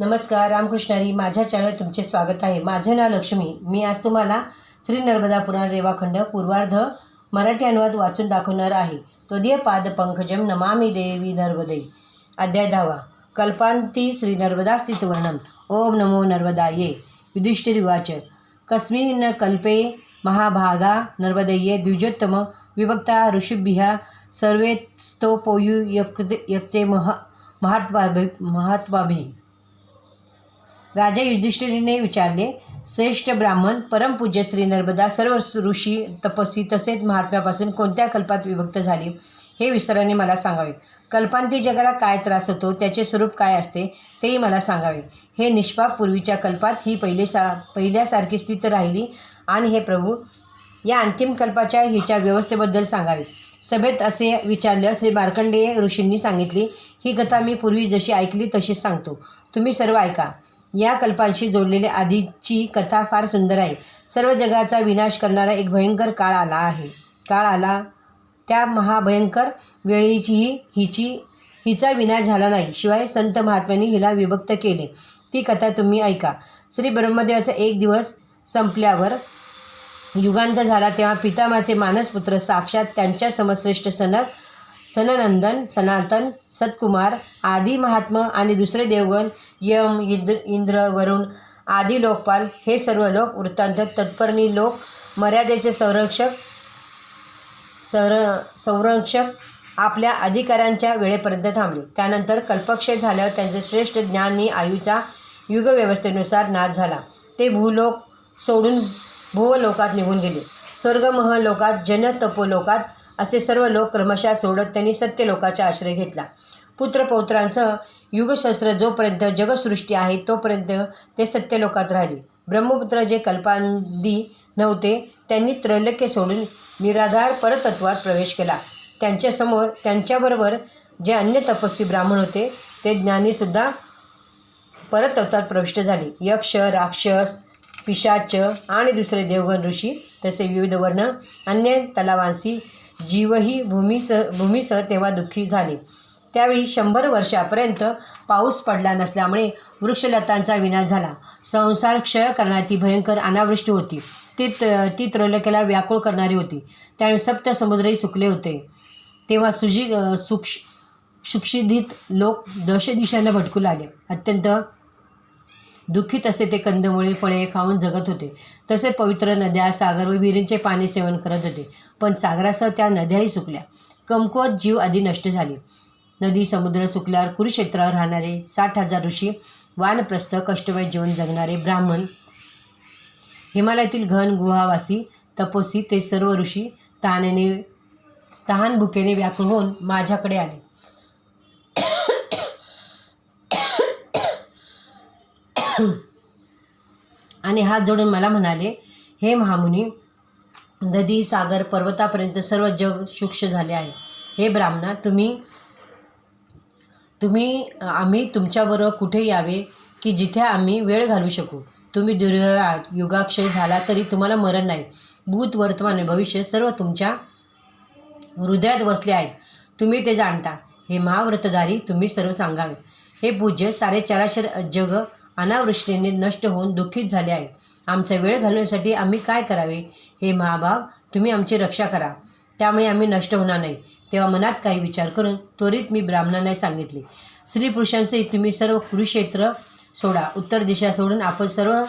नमस्कार रामकृष्णारी. माझ्या चॅनल तुमचे स्वागत आहे. माझे नाव लक्ष्मी. मी आज तुम्हाला श्री नर्मदा पुराण रेवाखंड पूर्वार्ध मराठी अनुवाद वाचून दाखवणार आहे. त्वदीय पाद पंकजम नमामि देवी नर्मदे. अध्याय दहावा. कल्पांती श्री नर्मदा स्थितवर्णन ओम नमो नर्मदा ये युधिष्ठिरिवाच कस्मिन् कल्पे महाभागा नर्मदये द्विजोत्तम विभक्ता ऋषिभ्या सर्वे स्तोपोयु यक्ते यक्ते महा महात्माभि महात्माभि। राजा युधिष्ठिरीने विचारले श्रेष्ठ ब्राह्मण परमपूज्य श्री नर्मदा सर्व ऋषी तपस्वी तसेच महात्म्यापासून कोणत्या कल्पात विभक्त झाली हे विस्ताराने मला सांगावे. कल्पांती जगाला काय त्रास होतो? त्याचे स्वरूप काय असते? तेही मला सांगावे. हे निष्पाप पूर्वीच्या कल्पात ही पहिले सा पहिल्यासारखी स्थित राहिली आणि हे प्रभू या अंतिम कल्पाच्या हिच्या व्यवस्थेबद्दल सांगावे. सभेत असे विचारलं श्री मार्कंडेय ऋषींनी सांगितली ही कथा मी पूर्वी जशी ऐकली तशीच सांगतो. तुम्ही सर्व ऐका. या कल्पांशी जोडलेली आधीची कथा फार सुंदर आहे. सर्व जगाचा विनाश करणारा एक भयंकर काळ आला आहे. काळ आला त्या महाभयंकर वेळीचीही हिची हिचा विनाश झाला नाही. शिवाय संत महात्म्यांनी हिला विभक्त केले. ती कथा तुम्ही ऐका. श्री ब्रह्मदेवाचा एक दिवस संपल्यावर युगांत झाला तेव्हा पितामाचे मानसपुत्र साक्षात त्यांच्या समश्रेष्ठ सनक सननंदन सनातन सत्कुमार आदी महात्मा आणि दुसरे देवगण यम इंद्र इंद्र वरुण आदी लोकपाल हे सर्व लोक वृत्तांत तत्परणी लोक मर्यादेचे संरक्षक सर संरक्षक आपल्या अधिकाऱ्यांच्या वेळेपर्यंत थांबले. त्यानंतर कल्पक्षय झाल्यावर त्यांचे श्रेष्ठ ज्ञानी आयुचा युगव्यवस्थेनुसार नाश झाला. ते भूलोक सोडून भूवलोकात निघून गेले. स्वर्गमह लोकात जन तपोलोकात असे सर्व लोक क्रमशः सोडत त्यांनी सत्यलोकाचा आश्रय घेतला. पुत्रपौत्रांसह युगशस्त्र जोपर्यंत जगसृष्टी आहे तोपर्यंत ते सत्यलोकात राहिले. ब्रह्मपुत्र जे कल्पांदी नव्हते त्यांनी त्रैलोक्य सोडून निराधार परतत्वात प्रवेश केला. त्यांच्यासमोर त्यांच्याबरोबर जे अन्य तपस्वी ब्राह्मण होते ते ज्ञानीसुद्धा परतत्वात प्रविष्ट झाले. यक्ष राक्षस पिशाच आणि दुसरे देवगण ऋषी तसे विविध वर्ण अन्य तलावांशी जीवही भूमीसह भूमीसह तेव्हा दुःखी झाले. त्यावेळी शंभर वर्षापर्यंत पाऊस पडला नसल्यामुळे वृक्षलतांचा विनाश झाला. संसार क्षय करणारी भयंकर अनावृष्टी होती. ती ती त्रैलोक्याला व्याकुळ करणारी होती. त्यावेळी सप्त समुद्रही सुकले होते. तेव्हा सुजी सुक्ष सुक्षिधित लोक दशदिशांना भटकू लागले. अत्यंत दुःखीत असे ते कंदमुळे फळे खाऊन जगत होते. तसे पवित्र नद्या सागर व विहिरींचे पाणी सेवन करत होते. पण सागरासह त्या नद्याही सुकल्या. कमकुवत जीव आधी नष्ट झाले. नदी समुद्र सुकल्यावर कुरुक्षेत्रावर राहणारे साठ हजार ऋषी वानप्रस्थ कष्टमय जीवन जगणारे ब्राह्मण हिमालयातील घन गुहावासी तपोसी ते सर्व ऋषी तहानेने तहान भुकेने व्याकुळ होऊन माझ्याकडे आले. आणि हात जोडून मला म्हणाले हे महामुनी नदी सागर पर्वतापर्यंत सर्व जग सूक्ष्म झाले आहे. हे ब्राह्मणा तुम्ही तुम्ही आम्ही तुमच्याबरोबर कुठे यावे की जिथे आम्ही वेळ घालवू शकू? तुम्ही दीर्घ युगाक्षय झाला तरी तुम्हाला मरण नाही. भूत वर्तमान भविष्य सर्व तुमच्या हृदयात बसले आहेत. तुम्ही ते जाणता. हे महाव्रतधारी तुम्ही सर्व सांगावे. हे पूज्य सारे चराचर जग अनावृष्टीने नष्ट होऊन दुःखीत झाले आहे. आमचा वेळ घालवण्यासाठी आम्ही काय करावे? हे महाभाग तुम्ही आमची रक्षा करा. त्यामुळे आम्ही नष्ट होणार नाही. तेव्हा मनात काही विचार करून त्वरित मी ब्राह्मणांना सांगितले. स्त्री पुरुषांसहित तुम्ही सर्व कुरुक्षेत्र सोडा. उत्तर दिशा सोडून आपण सर्व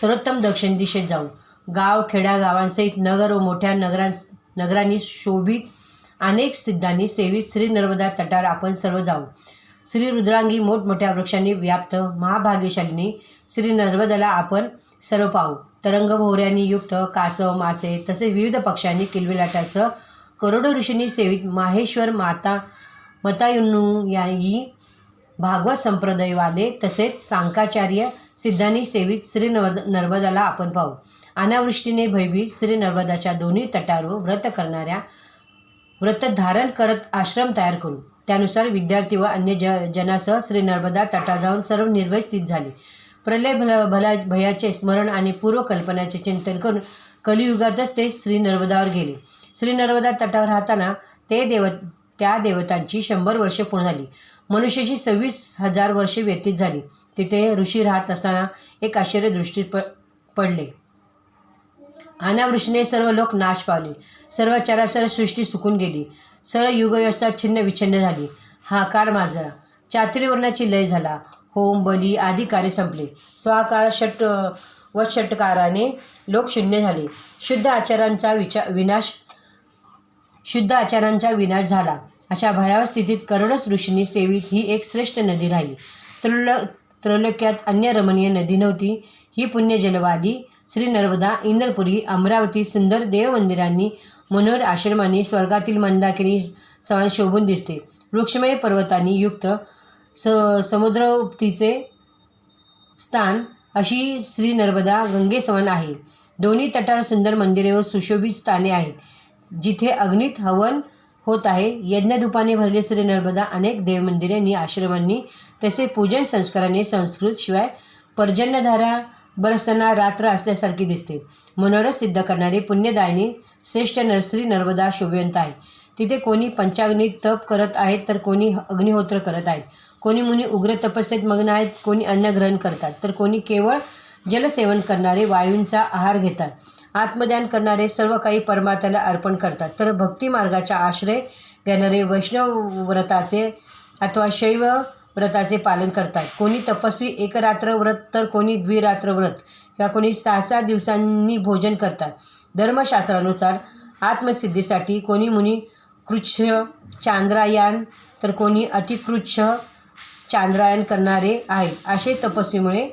सर्वोत्तम दक्षिण दिशेत जाऊ. गाव खेड्यागावांसहित नगर व मोठ्या नगरां नगरांनी शोभित अनेक सिद्धांनी सेवित. श्री नर्मदा तटावर आपण सर्व जाऊ. श्री रुद्रांगी मोठमोठ्या वृक्षांनी व्याप्त महाभाग्यशालिनी श्री नर्मदाला आपण सर्व पाहू. तरंगभोवऱ्यांनी युक्त कासव मासे तसेच विविध पक्ष्यांनी किलबिलाटासह करोडो ऋषींनी सेवित माहेश्वर माता मतायुन्नू याही भागवत संप्रदायवाले तसेच सांकाचार्य सिद्धांनी सेवित श्री नर्मद नर्मदाला आपण पाहू. अनावृष्टीने भयभीत श्री नर्मदाच्या दोन्ही तटावर व्रत करणाऱ्या व्रत धारण करत आश्रम तयार करू. त्यानुसार विद्यार्थी व अन्य ज जनासह श्री नर्मदा तटा जाऊन सर्व निर्भय झाली. झाले प्रलय भल भला भयाचे स्मरण आणि पूर्वकल्पनाचे चिंतन करून कलियुगातच ते श्री नर्मदावर गेले. श्री नर्मदा तटावर राहताना ते देव त्या देवतांची शंभर वर्षे पूर्ण झाली. मनुष्याची सव्वीस हजार वर्षे व्यतीत झाली. तिथे ऋषी राहत असताना एक आश्चर्य दृष्टीत प पडले. अनावृष्टीने सर्व लोक नाश पावले. सर्व चराचर सृष्टी सुकून गेली. सरळ युगव्यवस्था छिन्न विच्छिन्न झाली. हाकार माजरा चातुर्वर्णाची लय झाला. होम बली आदी कार्य संपले. स्वाकार षट व षटकाराने लोक शून्य झाले. शुद्ध आचारांचा विचार विनाश शुद्ध आचारांचा विनाश झाला. अशा भयावह स्थितीत करोडोच ऋषींनी सेवित ही एक श्रेष्ठ नदी राहिली. त्रैलो त्रैलोक्यात अन्य रमणीय नदी नव्हती. ही पुण्य जलवादी श्री नर्मदा इंद्रपुरी अमरावती सुंदर देवमंदिरांनी मनोहर आश्रमांनी स्वर्गातील मंदाकिनी समान शोभून दिसते. वृक्षमय पर्वतांनी युक्त स समुद्रोक्तीचे स्थान अशी श्री नर्मदा गंगेसमान आहे. दोन्ही तटावर सुंदर मंदिरे व सुशोभित स्थाने आहेत. जिथे अग्नीत हवन होत आहे. यज्ञधुपाने भरले श्री नर्मदा अनेक देवमंदिरांनी आश्रमांनी तसे पूजन संस्काराने संस्कृत शिवाय पर्जन्यधारा बरसताना रात्र असल्यासारखी दिसते. मनोरथ सिद्ध करणारे पुण्यदायिनी श्रेष्ठ नरश्री नर्मदा शोभवंत आहे तिथे कोणी पंचाग्नी तप करत आहेत तर कोणी अग्निहोत्र करत आहेत. कोणी मुनी उग्र तपस्येत मग्न आहेत कोणी अन्न ग्रहण करतात. तर कोणी केवळ जलसेवन करणारे वायूंचा आहार घेतात. आत्मदान करणारे सर्व काही परमात्याला अर्पण करतात. तर भक्तिमार्गाचा आश्रय घेणारे वैष्णव व्रताचे अथवा शैव व्रताचे पालन करतात. कोणी तपस्वी एक रात्र व्रत तर कोणी द्विरात्र व्रत. किंवा कोणी सहा सहा दिवसांनी भोजन करतात. धर्मशास्त्रानुसार आत्मसिद्धीसाठी कोणी मुनी कृच्छ चांद्रायन तर कोणी अतिकृच्छ चांद्रायन करणारे आहेत. असे तपस्वीमुळे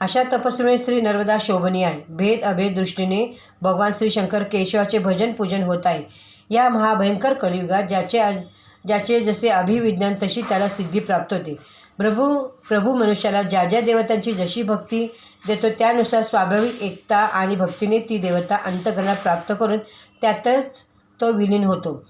अशा तपस्वीमुळे श्री नर्मदा शोभनी आहे. भेद अभेद दृष्टीने भगवान श्री शंकर केशवाचे भजन पूजन होत आहे. या महाभयंकर कलियुगात ज्याचे आज ज्याचे जसे अभिविज्ञान तशी त्याला सिद्धी प्राप्त होते. प्रभू प्रभू मनुष्याला ज्या ज्या देवतांची जशी भक्ती देतो त्यानुसार स्वाभाविक एकता आणि भक्तीने ती देवता अंतकरणात प्राप्त करून त्यातच तो विलीन होतो.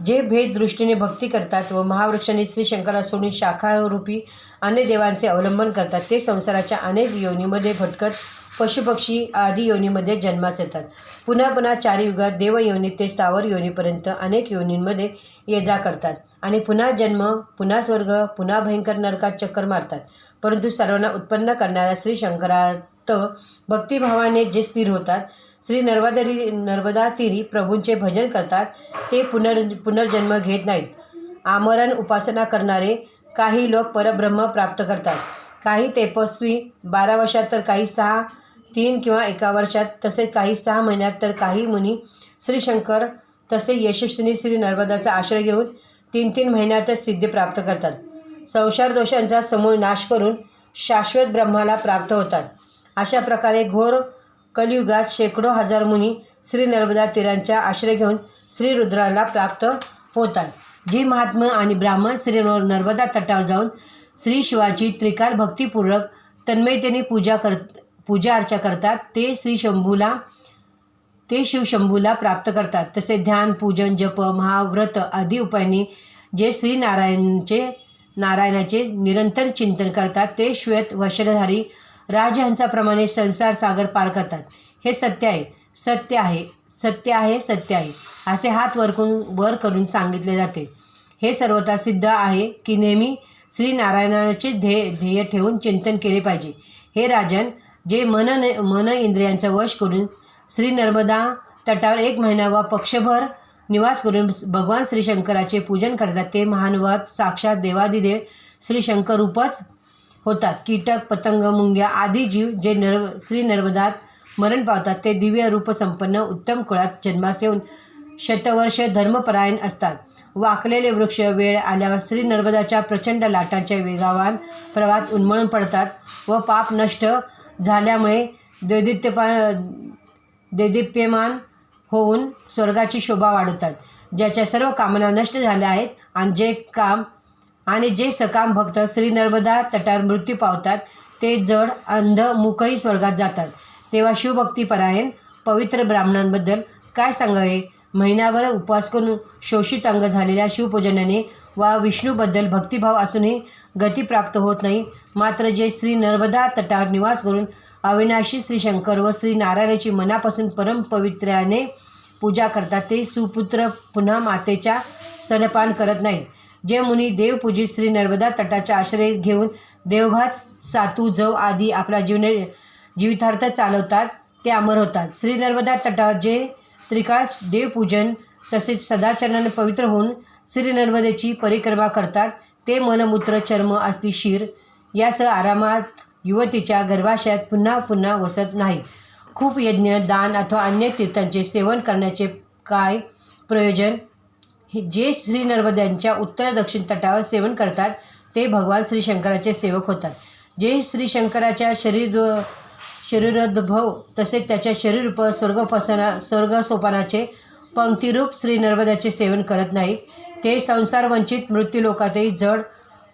जे भेद दृष्टीने भक्ती करतात व महावृक्षाने श्री शंकरा सोडून शाखारूपी अनेक देवांचे अवलंबन करतात ते संसाराच्या अनेक योनीमध्ये भटकत पशुपक्षी आदी योनीमध्ये जन्मास येतात. पुन्हा पुन्हा चार युगात देवयोनी ते स्थावर योनीपर्यंत अनेक योनींमध्ये ये जा करतात. आणि पुन्हा जन्म पुन्हा स्वर्ग पुन्हा भयंकर नरकात चक्कर मारतात. परंतु सर्वांना उत्पन्न करणाऱ्या श्री शंकरात भक्तिभावाने जे स्थिर होतात श्री नर्मदारी नर्मदातीरी प्रभूंचे भजन करतात ते पुनर् पुनर्जन्म घेत नाहीत. आमरण उपासना करणारे काही लोक परब्रह्म प्राप्त करतात. काही तेपस्वी बारा वर्षात तर काही सहा तीन किंवा एका वर्षात तसेच काही सहा महिन्यात तर काही मुनी श्रीशंकर तसे यशस्वीनी श्री नर्मदाचा आश्रय घेऊन तीन तीन महिन्यातच सिद्धी प्राप्त करतात. संसार दोषांचा समूळ नाश करून शाश्वत ब्रह्माला प्राप्त होतात. अशा प्रकारे घोर कलियुगात शेकडो हजार मुनी श्री नर्मदा तीरांचा आश्रय घेऊन श्री रुद्राला प्राप्त होतात. जी महात्मा आणि ब्राह्मण श्री नर्मदा तटावर जाऊन श्री शिवाची त्रिकाल भक्तिपूर्वक तन्मयतेने पूजा कर पूजा अर्चा करतात ते श्री शंभूला ते शिवशंभूला प्राप्त करतात. तसे ध्यान पूजन जप महाव्रत आदी उपायांनी जे श्रीनारायणचे नारायणाचे निरंतर चिंतन करतात ते श्वेत वस्त्रधारी राजहंसाप्रमाणे संसार सागर पार करतात. हे सत्य आहे. सत्य आहे. सत्य आहे सत्य आहे. असे हात वर करून वर करून सांगितले जाते. हे सर्वता सिद्ध आहे की नेहमी श्रीनारायणाचे ध्येय ध्येय ठेवून चिंतन केले पाहिजे. हे राजन जे मन मन इंद्रियांचा वश करून श्री नर्मदा तटावर एक महिना व पक्षभर निवास करून भगवान श्री शंकराचे पूजन करतात. ते महानुभाव साक्षात देवादिदेव श्री शंकर रूपच होतात. कीटक पतंग मुंग्या आदी जीव जे नर श्री नर्मदात मरण पावतात ते दिव्य रूपसंपन्न उत्तम कुळात जन्मास येऊन शतवर्ष धर्मपरायण असतात. वाकलेले वृक्ष वेळ आल्यावर श्री नर्मदाच्या प्रचंड लाटांच्या वेगावान प्रवाहात उन्मळून पडतात व पाप नष्ट झाल्यामुळे दैदित्यपा दैदिप्यमान होऊन स्वर्गाची शोभा वाढवतात ज्याच्या सर्व कामना नष्ट झाल्या आहेत. आणि जे काम आणि जे सकाम भक्त श्री नर्मदा तटावर मृत्यू पावतात ते जड अंध मुखही स्वर्गात जातात. तेव्हा शिवभक्तीपरायण पवित्र ब्राह्मणांबद्दल काय सांगावे? महिनाभर उपवास करून शोषित अंग झालेल्या शिवपूजनाने वा विष्णूबद्दल भक्तिभाव असूनही गती प्राप्त होत नाही. मात्र जे श्री नर्मदा तटावर निवास करून अविनाशी श्री शंकर व श्री नारायणाची मनापासून परमपवित्र्याने पूजा करतात ते सुपुत्र पुन्हा मातेच्या स्तनपान करत नाहीत. जे मुनी देवपूजित श्री नर्मदा तटाचा आश्रय घेऊन देवभात सातू जव आदी आपला जीवन जीवितार्थ चालवतात ते अमर होतात. श्री नर्मदा तटावर जे त्रिकाळ देवपूजन तसेच सदाचरणाने पवित्र होऊन श्रीनर्मदेची परिक्रमा करतात ते मनमूत्र चर्म असती शिर यासह आरामात युवतीच्या गर्भाशयात पुन्हा पुन्हा वसत नाही खूप यज्ञ दान अथवा अन्य तीर्थांचे सेवन करण्याचे काय प्रयोजन? हे जे श्री नर्मद्यांच्या उत्तर दक्षिण तटावर सेवन करतात ते भगवान श्री शंकराचे सेवक होतात. जे श्री शंकराच्या शरीर शरीरोद्भव तसेच त्याच्या शरीररूप स्वर्ग सोपानाचे पंक्तिरूप श्री नर्मदाचे सेवन करत नाहीत. ते संसारवंचित मृत्यूलोकातही जड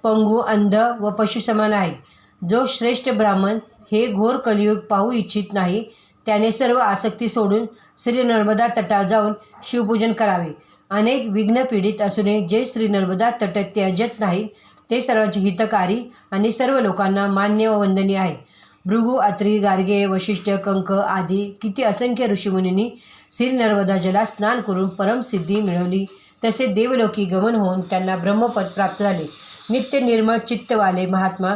पंगू अंध व पशुसमान आहे आहेत. जो श्रेष्ठ ब्राह्मण हे घोर कलियुग पाहू इच्छित नाही त्याने सर्व आसक्ती सोडून श्री नर्मदा तटा जाऊन शिवपूजन करावे. अनेक विघ्न पीडित असूनही जे श्री नर्मदा तट त्याजत नाहीत ते सर्वांचे हितकारी आणि सर्व लोकांना मान्य व वंदनीय आहे भृगु अत्री गार्गे वशिष्ठ कंक आदी किती असंख्य ऋषीमुनींनी श्री नर्मदा जलात स्नान करून परमसिद्धी मिळवली. तसे देवलोकी गमन होऊन त्यांना ब्रह्मपद प्राप्त झाले. नित्य निर्मळ चित्तवाले महात्मा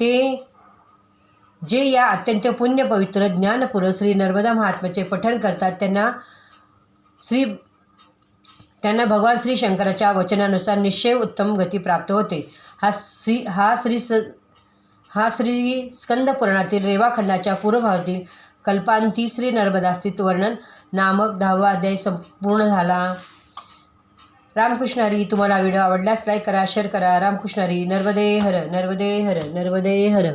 ते जे या अत्यंत पुण्य पवित्र ज्ञानपूर्व श्री नर्मदा महात्म्याचे पठण करतात त्यांना श्री त्यांना भगवान श्री शंकराच्या वचनानुसार निश्चय उत्तम गती प्राप्त होते. हा श्री हा श्री स हा श्री स्कंदपुराणातील रेवाखंडाच्या रेवाखंडाच्या पूर्वभागातील कल्पांती श्री नर्मदा स्थित वर्णन नामक दहावा अध्याय संपूर्ण झाला. रामकृष्णारी तुम्हाला व्हिडिओ आवडल्यास लाईक करा शेअर करा. रामकृष्णारी नर्मदे हर नर्मदे हर नर्मदे हर.